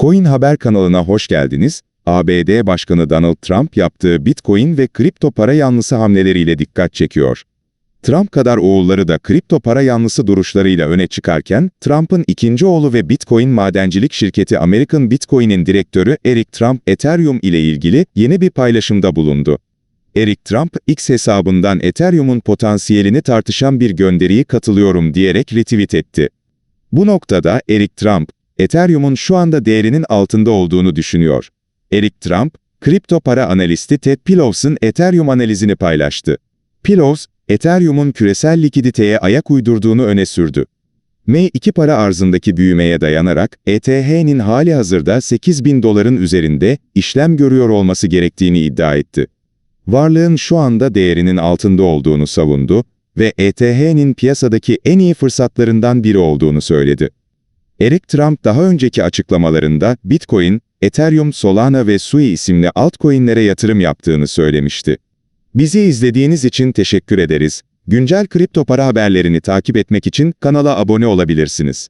Coin Haber kanalına hoş geldiniz. ABD Başkanı Donald Trump yaptığı Bitcoin ve kripto para yanlısı hamleleriyle dikkat çekiyor. Trump kadar oğulları da kripto para yanlısı duruşlarıyla öne çıkarken, Trump'ın ikinci oğlu ve Bitcoin madencilik şirketi American Bitcoin'in direktörü Eric Trump, Ethereum ile ilgili yeni bir paylaşımda bulundu. Eric Trump, X hesabından Ethereum'un potansiyelini tartışan bir gönderiyi katılıyorum diyerek retweet etti. Bu noktada Eric Trump, Ethereum'un şu anda değerinin altında olduğunu düşünüyor. Eric Trump, kripto para analisti Ted Pillows'un Ethereum analizini paylaştı. Pillows, Ethereum'un küresel likiditeye ayak uydurduğunu öne sürdü. M2 para arzındaki büyümeye dayanarak ETH'nin hali hazırda 8 bin doların üzerinde işlem görüyor olması gerektiğini iddia etti. Varlığın şu anda değerinin altında olduğunu savundu ve ETH'nin piyasadaki en iyi fırsatlarından biri olduğunu söyledi. Eric Trump daha önceki açıklamalarında Bitcoin, Ethereum, Solana ve Sui isimli altcoin'lere yatırım yaptığını söylemişti. Bizi izlediğiniz için teşekkür ederiz. Güncel kripto para haberlerini takip etmek için kanala abone olabilirsiniz.